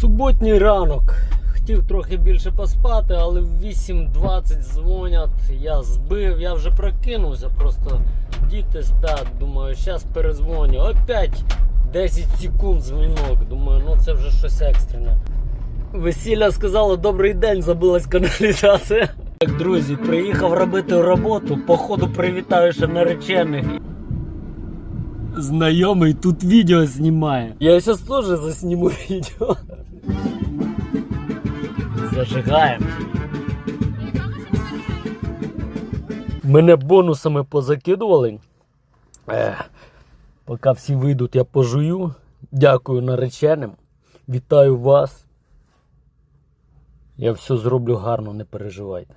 Суботній ранок. Хотів трохи більше поспати, але в 8.20 дзвонять. Я збив, я вже прокинувся, просто діти сплять. Думаю, зараз перезвоню. Опять 10 секунд дзвінок. Думаю, ну це вже щось екстрене. Весілля сказала добрий день, забилась каналізація. Так, друзі, приїхав робити роботу, походу привітаю ще наречених. Знайомий тут відео знімає. Я зараз теж засніму відео. Зажигаємо. Мене бонусами позакидували. Е, поки всі вийдуть, я пожую. Дякую нареченим. Вітаю вас. Я все зроблю гарно, не переживайте.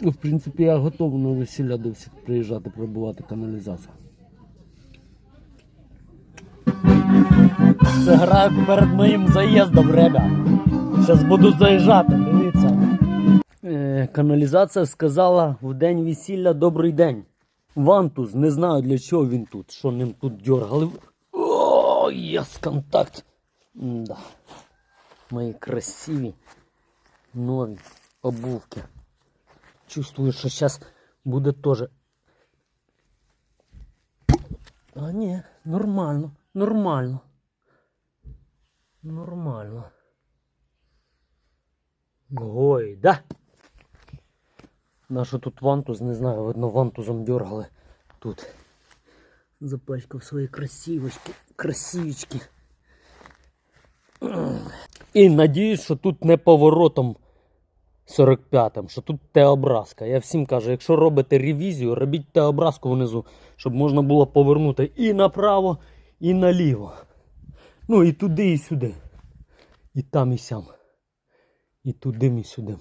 Ну, в принципі, я готовий на весілля до всіх приїжджати, пробувати каналізацію. Це грають перед моїм заїздом, ребят. Зараз буду заїжджати, дивіться. Е, каналізація сказала в день весілля добрий день. Вантуз, не знаю для чого він тут, що ним тут дергали. О, єс, контакт. Да. Мої красиві нові обувки. Чувствую, що зараз буде теж. А ні, нормально, нормально. Нормально. Ой, да? Нащо тут вантуз, не знаю, видно, вантузом дергали тут. Запачкав свої красивочки, красивички. І надіюсь, що тут не поворотом 45-м, що тут Т-образка. Я всім кажу, якщо робите ревізію, робіть Т-образку внизу, щоб можна було повернути і направо, і наліво. Ну і туди, і сюди. І там, і сям. І туди, і сюди.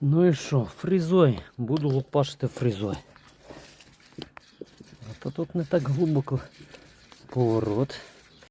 Ну і що, фрізой. Буду лопашити фрізой. А то тут не так глибоко поворот.